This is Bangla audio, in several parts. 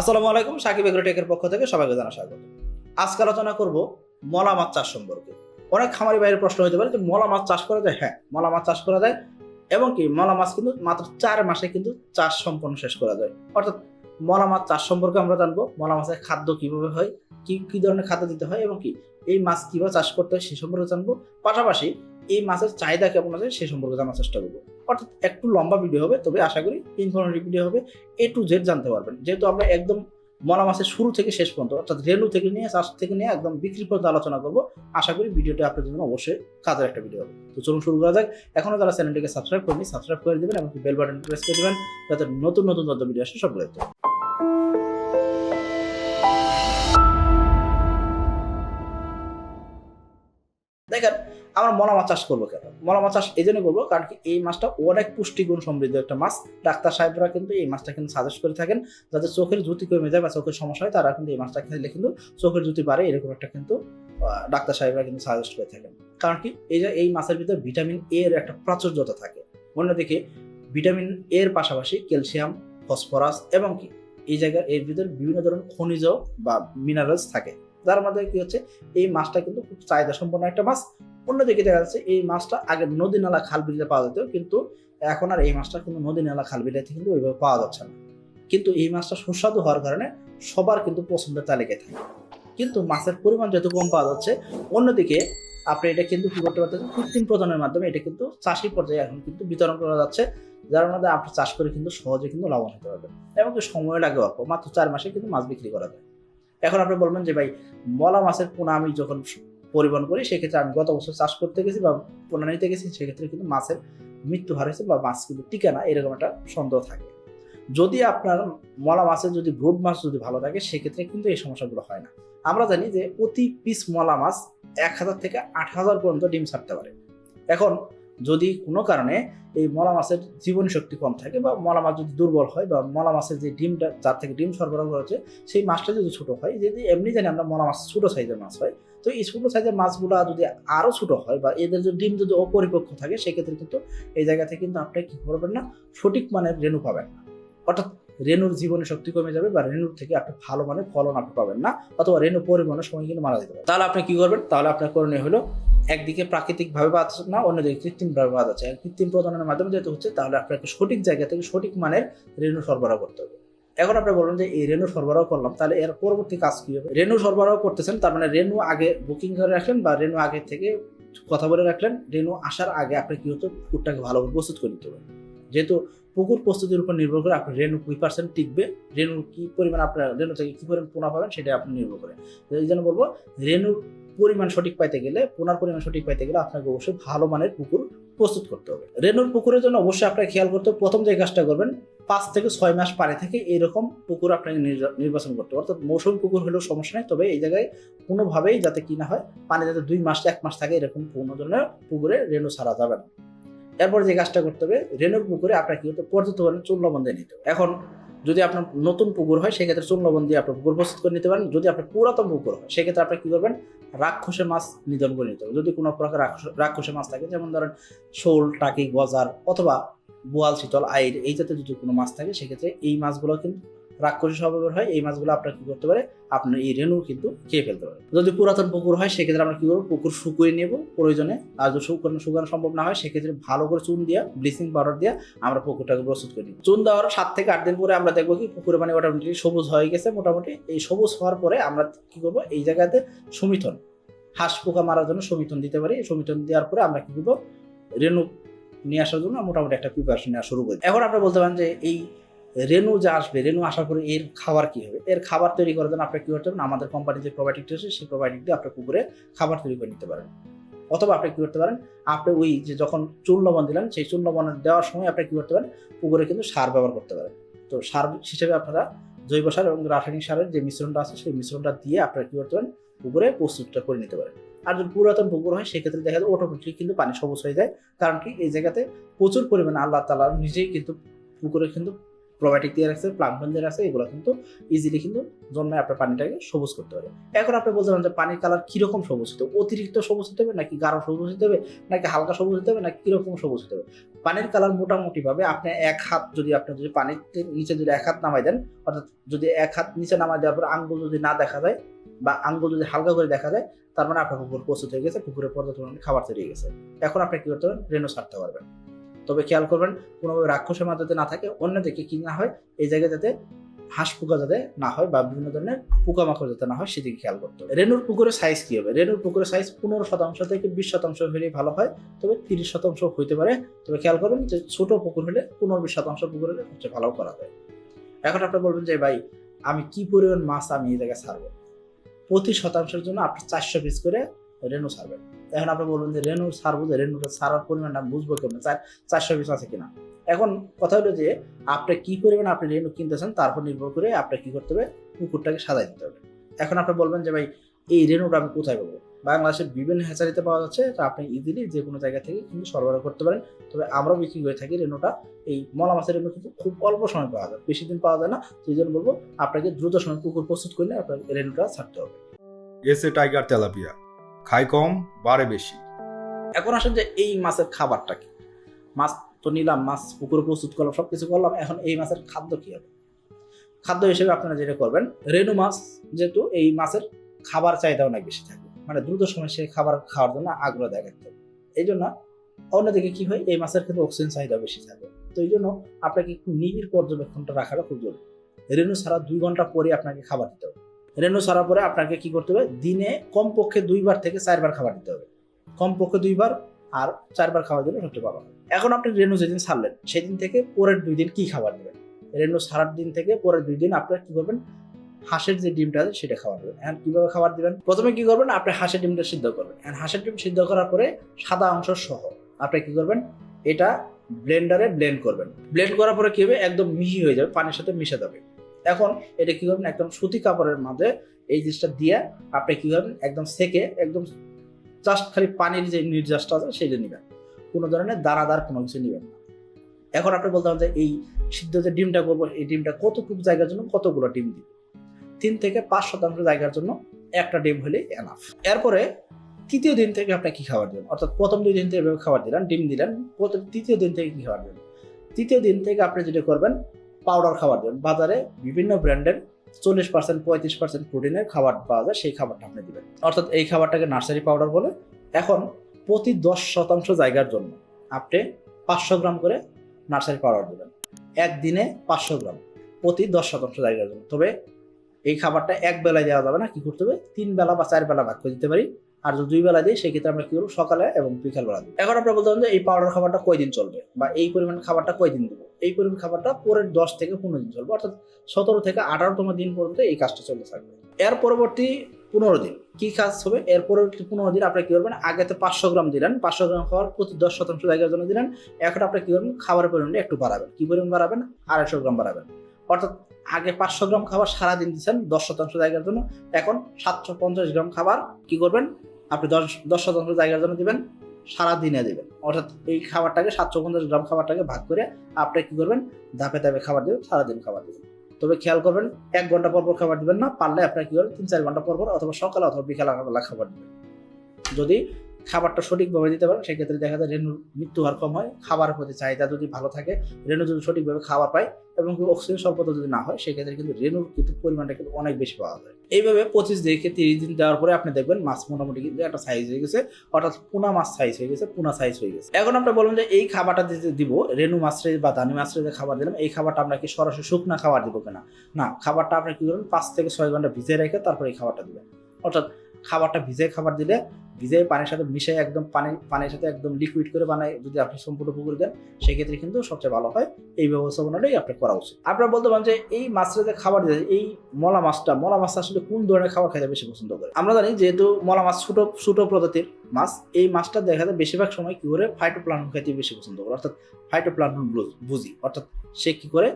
আসসালামু আলাইকুম, সাকিব এগ্রো টেকের পক্ষ থেকে সবাইকে জানা স্বাগত। আজকে আলোচনা করব মলা মাছ চাষ সম্পর্কে। অনেক খামারি বাইরের প্রশ্ন হতে পারে যে মলা মাছ চাষ করা যায়? হ্যাঁ মলা মাছ চাষ করা যায় এবং কি মলা মাছ কিন্তু মাত্র চার মাসে কিন্তু চাষ সম্পন্ন শেষ করা যায়। অর্থাৎ মলা মাছ চাষ সম্পর্কে আমরা জানব, মলা মাছের খাদ্য কীভাবে হয়, কি কি ধরনের খাদ্য দিতে হয় এবং কি এই মাছ কীভাবে চাষ করতে হয় সে সম্পর্কে জানব। পাশাপাশি এই মাছের চাহিদা কেমন আছে সে সম্পর্কে জানার চেষ্টা করব। অর্থাৎ একটু লম্বা ভিডিও হবে, তবে আশা করি ইনফরমেটিভ ভিডিও হবে এ টু জেড জানতে পারবেন। যেহেতু আমরা একদম মলা মাসের শুরু থেকে শেষ পর্যন্ত, অর্থাৎ রেলু থেকে নিয়ে, চাষ থেকে নিয়ে একদম বিক্রি পর্যন্ত আলোচনা করব, আশা করি ভিডিওটা আপনাদের জন্য অবশ্যই কাজের একটা ভিডিও হবে। তো চলুন শুরু করা যাক। এখনও যারা চ্যানেলটিকে সাবস্ক্রাইব করেনি সাবস্ক্রাইব করে দেবেন এবং বেল বাটন প্রেস করে দেবেন, যাতে নতুন নতুন তথ্য ভিডিও আসে সবগুলো দেখেন, আমরা মলা মাছ চাষ করব কেন? মলা মাছ চাষ এই জন্য করব কারণ কি এই মাছটা অনেক পুষ্টিগুণ সমৃদ্ধ একটা মাছ। ডাক্তার সাহেবরা কিন্তু এই মাছটা কিন্তু সাজেস্ট করে থাকেন যাদের চোখের জ্যোতি কমে যায় বা চোখের সমস্যা হয়, তারা কিন্তু এই মাছটা খেলে কিন্তু চোখের জ্যোতি বাড়ে, এরকম একটা কিন্তু ডাক্তার সাহেবরা কিন্তু সাজেস্ট করে থাকেন। কারণ কি এই যে এই মাছের ভিতরে ভিটামিন এ এর একটা প্রাচুর্যতা থাকে। অন্যদিকে ভিটামিন এ এর পাশাপাশি ক্যালসিয়াম ফসফরাস এবং কি এই জায়গায় এর ভিতরে বিভিন্ন ধরনের খনিজ বা মিনারেলস থাকে। যার মধ্যে কি হচ্ছে, এই মাছটা কিন্তু খুব চাহিদা সম্পন্ন একটা মাছ। অন্যদিকে দেখা যাচ্ছে, এই মাছটা আগে নদী নালা খাল বিলে পাওয়া যেত, কিন্তু এখন আর এই মাছটা কিন্তু নদী নালা খাল বিলিতে কিন্তু ওইভাবে পাওয়া যাচ্ছে না। কিন্তু এই মাছটা সুস্বাদু হওয়ার কারণে সবার কিন্তু পছন্দের তালিকায় থাকে। কিন্তু মাছের পরিমাণ যেহেতু কম পাওয়া যাচ্ছে, অন্যদিকে আপনি এটা কিন্তু কি করতে পারতেছেন, কৃত্রিম প্রদানের মাধ্যমে এটা কিন্তু চাষি পর্যায়ে এখন কিন্তু বিতরণ করা যাচ্ছে, যার মধ্যে আপনি চাষ করে কিন্তু সহজে কিন্তু লাভবান হতে পারবেন। এবং সময় লাগে অল্প, মাত্র চার মাসে কিন্তু মাছ বিক্রি করা যায়। এখন আপনি বলবেন যে, ভাই, মলা মাছের পোনা আমি যখন পরিবহন করি, সেক্ষেত্রে আমি গত বছর চাষ করতে গেছি বা পোনা নিতে গেছি, সেক্ষেত্রে কিন্তু মাছের মৃত্যু হার হয়েছে বা মাছ কিন্তু টিকে না। এরকম একটা সন্দেহ থাকে। যদি আপনার মলা মাছের যদি ব্রুড মাছ যদি ভালো থাকে, সেক্ষেত্রে কিন্তু এই সমস্যাগুলো হয় না। আমরা জানি যে, প্রতি পিস মলা মাছ এক হাজার থেকে আট হাজার পর্যন্ত ডিম ছাড়তে পারে। এখন যদি কোনো কারণে এই মলা মাছের জীবনী শক্তি কম থাকে বা মলা মাছ যদি দুর্বল হয় বা মলা মাছের যে ডিমটা, যার থেকে ডিম সরবরাহ করা হচ্ছে, সেই মাছটা যদি ছোটো হয়, যদি এমনি জানি আমরা মলা মাছ ছোটো সাইজের মাছ হয়, তো এই ছোটো সাইজের মাছগুলো যদি আরও ছোটো হয় বা এদের যদি ডিম যদি অপরিপক্ক থাকে, সেক্ষেত্রে কিন্তু এই জায়গা থেকে কিন্তু আপনি কী করবেন না, সঠিক মানের রেণু পাবেন না। অর্থাৎ রেণুর জীবনে শক্তি কমে যাবে বা রেণুর থেকে আপনি ভালো মানের ফলন আপনি পাবেন না, অথবা রেণু পরিবহনের সময় কিন্তু মারা যেতে পারে। তাহলে আপনি কি করবেন? তাহলে আপনার করণীয় হলো একদিকে প্রাকৃতিকভাবে বাঁচাচ্ছে না, অন্যদিকে কৃত্রিমভাবে আছে। কৃত্রিম প্রদানের মাধ্যমে যেহেতু হচ্ছে, তাহলে আপনাকে সঠিক জায়গা থেকে সঠিক মানের রেণু সরবরাহ করতে হবে। এখন আপনি বলবেন যে এই রেণু সরবরাহ করলাম, তাহলে এর পরবর্তী কাজ কী হবে? রেণু সরবরাহ করতেছেন, তার মানে রেণু আগে বুকিং করে রাখলেন বা রেণু আগে থেকে কথা বলে রাখলেন, রেণু আসার আগে আপনি কি হতো, পুকুরটাকে ভালোভাবে প্রস্তুত করে নিতে হবে। যেহেতু পুকুর প্রস্তুতির উপর নির্ভর করে আপনার রেণু কুই পার্সেন্ট টিকবে, রেণু কী পরিমাণ আপনার, রেণু থেকে কী পরিমাণ পোনা পাবেন সেটা আপনি নির্ভর করে। এই জন্য বলব, রেণুর পরিমাণ সঠিক পাইতে গেলে, পোনার পরিমাণ সঠিক পাইতে গেলে আপনাকে অবশ্যই ভালো মানের পুকুর প্রস্তুত করতে হবে। রেনুর পুকুরের জন্য অবশ্যই আপনাকে খেয়াল করতে হবে, প্রথম যে কাজটা করবেন, পাঁচ থেকে ছয় মাস পারে থেকে এরকম পুকুর আপনাকে নির্বা- নির্বাচন করতে হবে। অর্থাৎ মৌসুমি পুকুর হলেও সমস্যা নেই, তবে এই জায়গায় কোনোভাবেই যাতে কি না হয়, পানি যাতে দুই মাস, এক মাস থাকে, এরকম কোনো ধরনের পুকুরে রেনু ছাড়া যাবে না। এরপর যে কাজটা করতে হবে, রেনুর পুকুরে আপনার কি হতে পর্যাপ্ত পরিমাণে দিয়ে নিতে হবে। এখন যদি আপনার নতুন পুকুর হয়, সেক্ষেত্রে চুন দিয়ে আপনার পুকুর প্রস্তুত করে নিতে পারেন। যদি আপনার পুরাতন পুকুর হয়, সেক্ষেত্রে আপনি কি করবেন রাক্ষসে মাছ নিধন করে নিতে হবে। যদি কোনো প্রকার রাক্ষস- মাছ থাকে, যেমন ধরেন শোল, টাকি, গজার অথবা বোয়াল, শীতল আইর এই জাতীয় যদি কোনো মাছ থাকে, সেক্ষেত্রে এই মাছগুলো কিন্তু রাক্ষসী স্বভাবের হয়, এই মাছগুলো আপনার কি করতে পারে, আপনার এই রেণু কিন্তু খেয়ে ফেলতে পারে যদি পুরাতন পুকুর হয়, সেক্ষেত্রে আমরা কি করব, পুকুর শুকিয়ে নেব প্রয়োজনে। আর যদি শুকানো শুকানো সম্ভব না হয়, সেক্ষেত্রে ভালো করে চুন দিয়া ব্লিচিং পাউডার দিয়া আমরা পুকুরটাকে প্রস্তুত করি চুন দেওয়ার সাত থেকে আট দিন পরে আমরা দেখব কি, পুকুরে মানে মোটামুটি সবুজ হয়ে গেছে মোটামুটি। এই সবুজ হওয়ার পরে আমরা কি করব, এই জায়গাতে সমিথন, হাঁস পোকা মারার জন্য সমিথন দিতে পারি। সমিথন দেওয়ার পরে আমরা কি করব, রেণু নিয়ে আসার জন্য মোটামুটি একটা প্রিপারেশন নেওয়া শুরু করি। এখন আপনি বলতে পারেন যে এই রেণু যা আসবে রেণু আসার পরে এর খাবার কি হবে? এর খাবার তৈরি করার জন্য আপনার কি করতে পারেন আমাদের কোম্পানি যে প্রোবায়োটিকটা আছে, সেই প্রোবায়োটিক দিয়ে আপনার পুকুরে খাবার তৈরি করে নিতে পারেন। অথবা আপনি কি করতে পারেন, আপনি ওই যে যখন চুন লবণ দিলেন, সেই চুন লবণ দেওয়ার সময় আপনি কি করতে পারেন, পুকুরে কিন্তু সার ব্যবহার করতে পারেন। তো সার হিসেবে আপনারা জৈব সার এবং রাসায়নিক সারের যে মিশ্রণটা আছে, সেই মিশ্রণটা দিয়ে আপনারা কি করতে পারেন, পুকুরে প্রস্তুতটা করে নিতে পারেন। আর যদি পুরাতন পুকুর হয়, সেক্ষেত্রে দেখা যায় অটোমেটিক কিন্তু পানি সবুজ হয়ে যায়। কারণ কি, এই জায়গাতে প্রচুর পরিমাণে আল্লাহ তালা নিজেই কিন্তু পুকুরে কিন্তু প্রোবায়োটিক দিয়ে রাখছে প্লান্টন দিয়ে রাখছে, এগুলো কিন্তু ইজিলি কিন্তু জন্মে আপনার পানিটাকে সবুজ করতে পারে। এখন আপনি বলতে পারেন যে পানির কালার কীরকম সবুজ হতে অতিরিক্ত সবুজ হতে হবে নাকি গাঢ় সবুজ হতে হবে, নাকি হালকা সবুজ হতে হবে, নাকি কীরকম সবুজ হতে হবে? পানির কালার মোটামুটি ভাবে আপনি এক হাত যদি আপনি যদি পানির নিচে যদি এক হাত নামাই দেন, অর্থাৎ যদি এক হাত নিচে নামাই দেওয়ার পর আঙ্গুল যদি না দেখা যায় বা আঙ্গুল যদি হালকা করে দেখা যায়, তার মানে আপনার পুকুর প্রস্তুত হয়ে গেছে পুকুরে পর্যাপ্ত খাবার তৈরি হয়ে গেছে। এখন আপনি কি করতে পারেন? রেনু ছাড়তে পারবেন। তবে খেয়াল করবেন, কোনোভাবে রাক্ষসের মাধ্যমে না থাকে অন্যদিকে কি না হয়, এই জায়গায় যাতে হাঁস পোকা যাতে না হয় বা বিভিন্ন ধরনের পোকামাকড় যাতে না হয়, সেদিকে খেয়াল করতে হবে। রেনুর পুকুরের সাইজ কি হবে? রেনুর পুকুরের সাইজ পনেরো শতাংশ থেকে বিশ শতাংশ হলেই ভালো হয়, তবে তিরিশ শতাংশ হইতে পারে। তবে খেয়াল করবেন যে ছোট পুকুর হলে পনেরো বিশ শতাংশ পুকুর হলে সবচেয়ে ভালো করা যায়। এখন আপনি বলবেন যে, ভাই, আমি কি পরিমাণ মাছ আমি এই জায়গায় ছাড়বো? প্রতি শতাংশের জন্য আপনি চারশো পিস করে রেনু ছাড়বেন। এখন আপনি বলবেন যে রেনু ছাড়বো যে রেনুটা ছাড়ার পরিমাণটা বুঝব কেমন? চার, চারশো পিস আছে কিনা? এখন কথা হলো যে আপনি কি পরিমাণ আপনি রেনু কিনতেছেন তারপর নির্ভর করে আপনার কি করতে হবে, পুকুরটাকে সাজাই দিতে হবে। এখন আপনি বলবেন যে ভাই, এই রেনুটা আমি কোথায় পাবো? বাংলাদেশের বিভিন্ন হ্যাচারিতে পাওয়া যাচ্ছে, তা আপনি ইজিলি যে কোনো জায়গা থেকে কিন্তু সরবরাহ করতে পারেন। তবে আমরাও বিক্রি করে থাকি রেনুটা এই মলা মাছের রেনু কিন্তু খুব অল্প সময় পাওয়া যায়, বেশি দিন পাওয়া যায় না। সেই জন্য বলব, আপনাকে দ্রুত সময় পুকুর প্রস্তুত করলে আপনার রেনুটা ছাড়তে হবে। এসে টাইগার তেলাপিয়া। খায় কম, বাড়ে বেশি। এখন আসেন যে এই মাছের খাবারটা কি? মাছ তো নিলাম, মাছ পুকুরে প্রস্তুত করলাম সব কিছু করলাম, এখন এই মাছের খাদ্য কি হবে? খাদ্য হিসেবে আপনারা যেটা করবেন রেনু মাছ যেহেতু এই মাছের খাবার চাহিদা অনেক বেশি থাকে। মানে দ্রুত সময় সেই খাবার খাওয়ার জন্য আগ্রহ দেখাতে এই জন্য অন্যদিকে কি হয়, এই মাছের ক্ষেত্রে অক্সিজেন চাহিদা বেশি থাকে। তো এই জন্য আপনাকে একটু নিবিড় পর্যবেক্ষণটা রাখাটা খুব জরুরি। রেনু ছাড়া দুই ঘণ্টা পরে আপনাকে খাবার দিতে হবে। রেনু ছাড়ার পরে আপনাকে কি করতে হবে? দিনে কমপক্ষে দুইবার থেকে চারবার খাবার দিতে হবে। কমপক্ষে দুইবার আর চারবার খাবার দিলে সবচেয়ে ভালো। এখন আপনি রেনু যেদিন ছাড়লেন সেদিন থেকে পরের দুই দিন কি খাবার দেবেন? রেনু ছাড়ার দিন থেকে পরের দুই দিন আপনারা কি করবেন? হাঁসের যে ডিমটা আছে, সেটা খাবার দেবেন। এখন কীভাবে খাবার দিবেন? প্রথমে কি করবেন? আপনি হাঁসের ডিমটা সিদ্ধ করবেন। এখন হাঁসের ডিম সিদ্ধ করার পরে সাদা অংশ সহ আপনি কি করবেন? এটা ব্লেন্ডারে ব্লেন্ড করবেন। ব্লেন্ড করার পরে কি হবে? একদম মিহি হয়ে যাবে, পানির সাথে মিশে যাবে। এখন এটা কি করবেন? একদম সুতি কাপড়ের মাঝে এই জিনিসটা দিয়ে আপনি কি করবেন? একদম সেকে একদম জাস্ট খালি পানির যে নির্যাসটা আছে সেটা নেবেন। কোনো ধরনের দানাদার কোনো কিছু নেবেন না। এখন আপনি বলতে যে এই সিদ্ধ যে ডিমটা করব, এই ডিমটা কতটুকু জায়গার জন্য কতগুলো ডিম দিব? তিন থেকে পাঁচ শতাংশ জায়গার জন্য একটা ডিম হলে এনাফ এরপরে তৃতীয় দিন থেকে আপনি কি খাবার দিবেন অর্থাৎ প্রথম দুই দিন থেকে খাবার দিলেন, ডিম দিলেন তৃতীয় দিন থেকে কি খাবার দিবেন তৃতীয় দিন থেকে আপনি যেটা করবেন পাউডার খাবার দেবেন বাজারে বিভিন্ন ব্র্যান্ডের চল্লিশ পার্সেন্ট পঁয়ত্রিশ পার্সেন্ট প্রোটিনের খাবার পাওয়া যায়, সেই খাবারটা আপনি দিবেন। অর্থাৎ এই খাবারটাকে নার্সারি পাউডার বলে। এখন প্রতি দশ শতাংশ জায়গার জন্য আপনি পাঁচশো গ্রাম করে নার্সারি পাউডার দেবেন। একদিনে পাঁচশো গ্রাম প্রতি দশ শতাংশ জায়গার জন্য। তবে এই খাবারটা এক বেলায় দেওয়া যাবে না, কি করতে হবে? তিন বেলা বা চার বেলা ভাগ করে দিতে পারি। আর যদি দুই বেলা দিই, সেক্ষেত্রে আমরা কি করব? সকালে এবং বিকাল বেলা দিই এখন আপনারা বলতে পারেন যে এই পাউডার খাবারটা কয়দিন চলবে? বা এই পরিমাণ খাবারটা কয়দিন দেবো? এই পরিমাণ খাবারটা পরের দশ থেকে পনেরো দিন চলবে। অর্থাৎ সতেরো থেকে আঠারোতম দিন পর্যন্ত এই কাজটা চলতে থাকবে। এর পরবর্তী পনেরো দিন কি কাজ হবে? এর পরবর্তী পনেরো দিন আপনি কি করবেন? আগে তো পাঁচশো গ্রাম দিলেন। পাঁচশো গ্রাম খাবার প্রতি দশ শতাংশ জায়গার জন্য দিলেন। এখন আপনি কি করবেন? খাবারের পরিমাণটা একটু বাড়াবেন। কি পরিমাণ বাড়াবেন? আড়াইশো গ্রাম বাড়াবেন। অর্থাৎ আগে পাঁচশো গ্রাম খাবার সারাদিন দিচ্ছেন দশ শতাংশ জায়গার জন্য। এখন সাতশো পঞ্চাশ গ্রাম খাবার কি করবেন? আপনি দশ দশ শতাংশ জায়গার জন্য দিবেন। সারাদিনে দেবেন। অর্থাৎ এই খাবারটাকে সাতশো পঞ্চাশ গ্রাম খাবারটাকে ভাগ করে আপনি কি করবেন? ধাপে ধাপে খাবার দেবেন, সারাদিন খাবার দেবেন। তবে খেয়াল করবেন, এক ঘণ্টা পর পর খাবার দিবেন না, পারলে আপনার কি করবেন তিন চার ঘণ্টা পর পর অথবা সকালে অথবা বিকালে খাবার দিবেন। যদি খাবারটা সঠিকভাবে দিতে পারেন, সেক্ষেত্রে দেখা যায় রেণুর মৃত্যু হার কম হয় খাবারের প্রতি চাহিদা যদি ভালো থাকে, রেণু যদি সঠিকভাবে খাবার পায় এবং অক্সিজেন স্বল্পতা যদি না হয়, সেক্ষেত্রে কিন্তু রেণুর কিন্তু পরিমাণটা কিন্তু অনেক বেশি পাওয়া যায়। এইভাবে পঁচিশ থেকে তিরিশ দিন দেওয়ার পরে আপনি দেখবেন মাছ মোটামুটি কিন্তু একটা সাইজ হয়ে গেছে, অর্থাৎ পোনা মাছ সাইজ হয়ে গেছে, পোনা সাইজ হয়ে গেছে। এখন আপনি বলবেন যে এই খাবারটা দিতে দিব, রেণু মাছরে বা দানি মাছরে যে খাবার দিলাম, এই খাবারটা আমরা কি সরাসরি শুকনা খাবার দিব কিনা? না, খাবারটা আপনি কি করবেন, পাঁচ থেকে ছয় ঘণ্টা ভিজে রেখে তারপরে এই খাবারটা দিবেন। অর্থাৎ খাবারটা ভিজে খাবার দিলে ভিজে পানির সাথে মিশে একদম পানি, পানির সাথে একদম লিকুইড করে বানায়, যদি আপনি সম্পূর্ণ পুকুর দেন, সেক্ষেত্রে কিন্তু সবচেয়ে ভালো হয়। এই ব্যবস্থাপনাটাই আপনার করা উচিত। আপনারা বলতে পারেন যে এই মাছটা যে খাবার দিতে এই মলা মাছটা মলা মাছটা আসলে কোন ধরনের খাবার খাইতে বেশি পছন্দ করে? আমরা জানি যেহেতু মলা মাছ ছোট ছোট প্রজাতির মাছ, এই মাছটা দেখা যায় বেশিরভাগ সময় কি করে ফাইটোপ্লান্টন খাইতে বেশি পছন্দ করে, অর্থাৎ ফাইটোপ্লান্টন বুঝি, অর্থাৎ সে কি করে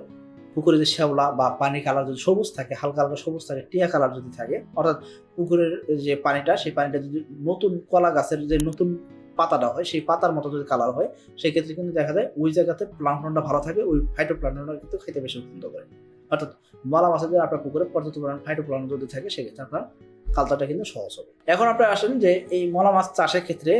পুকুরে যে শ্যাওলা বা পানি কালার যদি সবুজ থাকে, হালকা হালকা সবুজ থাকে, টিয়া কালার যদি থাকে, অর্থাৎ পুকুরের যে পানিটা, সেই পানিটা যদি নতুন কলা গাছের যে নতুন পাতাটা হয়, সেই পাতার মতো যদি কালার হয় সেই ক্ষেত্রে কিন্তু দেখা যায় ওই জায়গাতে প্লান্টনটা ভালো থাকে, ওই ফাইটো প্লান্টনটা কিন্তু খেতে বেশি পছন্দ করে। অর্থাৎ মলা মাছের যদি আপনার পুকুরে পর্যাপ্ত পরিমাণ ফাইটো প্লান্টন যদি থাকে, সেক্ষেত্রে আপনার কালচারটা কিন্তু সহজ হবে। এখন আপনি আসেন যে এই মলা মাছ চাষের ক্ষেত্রে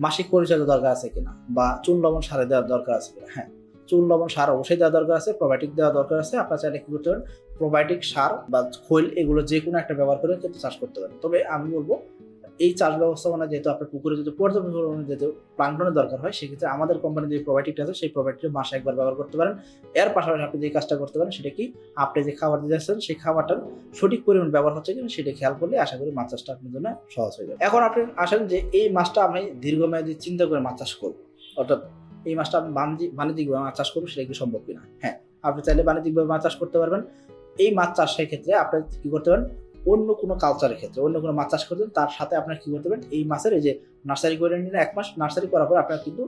মাসিক পরিচর্যা দরকার আছে কিনা বা চুন লবণ সারে দেওয়ার দরকার আছে কিনা? হ্যাঁ। চুন লবণ, সার অবশ্যই দেওয়া দরকার আছে প্রোবায়োটিক দেওয়া দরকার আছে। আপনার চাইলে কি করতে পারেন প্রোবায়োটিক সার বা খৈল এগুলো যে কোনো একটা ব্যবহার করে কিন্তু চাষ করতে পারেন। তবে আমি বলব, এই চাষ ব্যবস্থাপনা যেহেতু আপনার পুকুরে যদি পর্যাপ্ত পরিমাণে যেহেতু প্লান্টনের দরকার হয়, সেক্ষেত্রে আমাদের কোম্পানি যে প্রোবায়োটিকটা আছে, সেই প্রোবায়োটিকটা মাসে একবার ব্যবহার করতে পারেন। এর পাশাপাশি আপনি যে কাজটা করতে পারেন, সেটা কি? আপনি যে খাবার দিতে যাচ্ছেন সেই খাবারটার সঠিক পরিমাণ ব্যবহার হচ্ছে কিনা, সেটা খেয়াল করলে আশা করি মাছ চাষটা আপনার জন্য সহজ হয়ে যাবে। এখন আপনি আসেন যে, এই মাছটা আমি দীর্ঘমেয়াদী চিন্তা করে মাছ চাষ করব। অর্থাৎ এই মাছটা বাণিজ্যিকভাবে মাছ চাষ করব, সেটা কি সম্ভব কিনা। হ্যাঁ আপনি চাইলে বাণিজ্যিকভাবে মাছ চাষ করতে পারবেন। এই মাছ চাষের ক্ষেত্রে আপনি কি করতে পারেন? অন্য কোনো কালচারের ক্ষেত্রে, অন্য কোনো মাছ চাষ করতেন তার সাথে আপনার কি করতে পারেন? এই মাছের এই যে নার্সারি করে নিলে এক মাস নার্সারি করার পর আপনার কিন্তু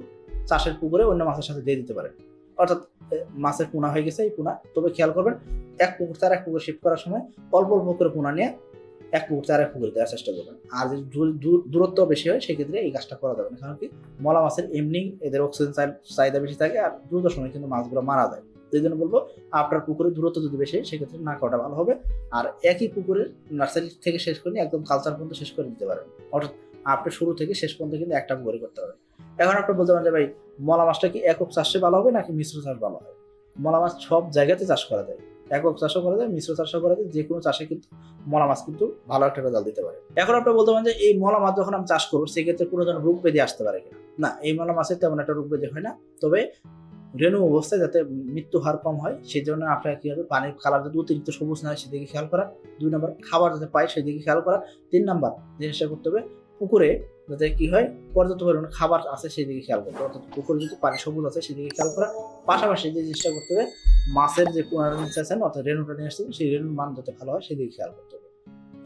চাষের পুকুরে অন্য মাছের সাথে দিয়ে দিতে পারেন। অর্থাৎ মাছের পোনা হয়ে গেছে এই পোনা। তবে খেয়াল করবেন, এক পুকুর তার এক পুকুর শিফট করার সময় অল্প অল্প করে পোনা নিয়ে এক পুকুর আর এক পুকুরে দেওয়ার চেষ্টা করবেন। আর যদি দূর- দূর- দূরত্ব বেশি হয়, সেক্ষেত্রে এই কাজটা করা যাবে না। কারণ কি? মলা মাছের এমনি এদের অক্সিজেন চাহিদা বেশি থাকে আর দ্রুত সময় কিন্তু মাছগুলো মারা যায়। এই জন্য বলব, আপনার পুকুরের দূরত্ব যদি বেশি সেক্ষেত্রে না করাটা ভালো হবে। আর একই পুকুরে নার্সারি থেকে শেষ করে একদম কালচার পর্যন্ত শেষ করে দিতে পারেন। অর্থাৎ আপনি শুরু থেকে শেষ পর্যন্ত কিন্তু একটা পুকুরে করতে পারেন। এখন আপনি বলতে পারেন যে, ভাই, মলা মাছটা কি একক চাষে ভালো হবে নাকি মিশ্র চাষ ভালো হবে মলা মাছ সব জায়গাতে চাষ করা যায়। একক চাষও করা যায়, মিশ্র চাষও করা যায় যে কোনো চাষে কিন্তু মলা মাছ কিন্তু ভালো একটা রেজাল্ট দিতে পারে। এখন আপনি বলতে পারেন যে এই মলা মাছ যখন আমি চাষ করব, সেক্ষেত্রে কোনো ধরনের রোগ ব্যাধি আসতে পারে কিনা? না, এই মলা মাছের তেমন একটা রোগ ব্যাধি হয় না। তবে রেণু অবস্থায় যাতে মৃত্যু হার কম হয় সেই জন্য আপনার কি হবে, পানির কালার যদি অতিরিক্ত সবুজ না হয়, সেদিকে খেয়াল করা। দুই নম্বর, খাবার যাতে পায় সেদিকে খেয়াল করা। তিন নম্বর, জিনিসটা করতে হবে, পুকুরে যাতে কি হয়? পর্যাপ্ত পরিমাণে খাবার আছে সেদিকে খেয়াল করতে অর্থাৎ পুকুরে যদি পানি সবুজ আছে সেদিকে খেয়াল করা পাশাপাশি যে জিনিসটা করতে হবে, মাছের যে পুনরায় আছেন অর্থাৎ রেণুটা নিয়ে আসছেন সেই রেণুর মান যাতে ভালো হয় সেদিকে খেয়াল করতে হবে।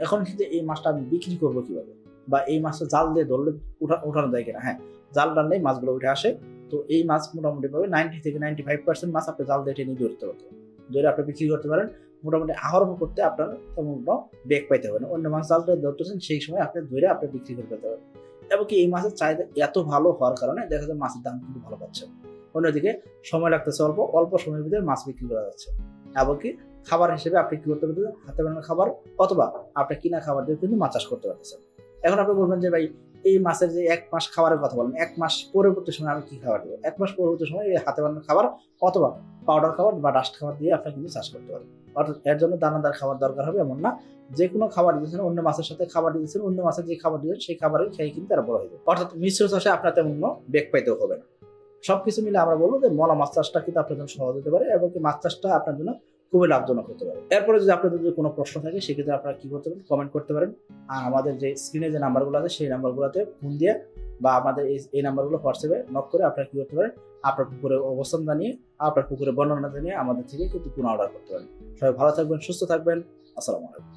এখন কিন্তু এই মাছটা আমি বিক্রি করব কীভাবে? বা এই মাছটা জাল দিয়ে ধরলে উঠা, উঠানো যায় কিনা? হ্যাঁ জাল টানলেই মাছগুলো উঠে আসে। তো এই মাছ মোটামুটি ভাবে নাইনটি থেকে নাইনটি ফাইভ পার্সেন্ট মাছ আপনি জাল দিয়ে টেনে ধরতে পারবেন। ধরে আপনি বিক্রি করতে পারেন। মোটামুটি আহরণ করতে আপনার তেমন কোনো বেগ পাইতে হবে না। অন্য মাছ জাল দিয়ে ধরতেছেন, সেই সময় আপনি ধরে আপনি বিক্রি করে ফেলতে পারেন এবং কি এই মাছের চাহিদা এত ভালো হওয়ার কারণে দেখা যায় মাছের দাম কিন্তু ভালো পাচ্ছে। অন্যদিকে সময় লাগতেছে অল্প অল্প সময়ের ভিতরে মাছ বিক্রি করা যাচ্ছে। এবং কি খাবার হিসেবে আপনি কি করতে পারতেছেন? হাতে বানানো খাবার অথবা আপনি কিনা খাবার দিয়ে কিন্তু মাছ চাষ করতে পারতেছেন। এখন আপনি বলবেন যে ভাই, এই মাছের যে এক মাস খাবারের কথা বলেন এক মাস পরবর্তী সময় আমি কি খাবার দেবো? এক মাস পরবর্তী সময় এই হাতে বানানো খাবার অথবা পাউডার খাবার বা ডাস্ট খাবার দিয়ে আপনি কিন্তু চাষ করতে পারেন অর্থাৎ এর জন্য দানাদার খাবার দরকার হবে এমন না যে কোনো খাবার দিয়েছেন, অন্য মাছের সাথে খাবার দিয়েছেন, অন্য মাছের যে খাবার দিয়েছেন, সেই খাবারই খেয়ে কিন্তু তারা বড় হয়ে যাবে। অর্থাৎ মিশ্র চাষে আপনার তেমন কোনো বেগ পাইতেও হবে না। সবকিছু মিলে আমরা বলব যে মলা মাছ চাষটা কিন্তু আপনার জন্য সহজ হতে পারে এবং মাছ চাষটা আপনার জন্য খুবই লাভজনক হতে পারে। এরপরে যদি আপনাদের যদি কোনো প্রশ্ন থাকে, সেক্ষেত্রে আপনারা কি করতে পারেন? কমেন্ট করতে পারেন। আর আমাদের যে স্ক্রিনে যে নাম্বারগুলো আছে, সেই নাম্বারগুলোতে ফোন দিয়ে বা আমাদের এই এই নাম্বারগুলো হোয়াটসঅ্যাপে নক করে আপনারা কি করতে পারেন? আপনার পুকুরের অবস্থান জানিয়ে, আপনার পুকুরের বর্ণনা জানিয়ে আমাদের থেকে কিন্তু পুনঃ অর্ডার করতে পারেন। সবাই ভালো থাকবেন, সুস্থ থাকবেন। আসসালামু আলাইকুম।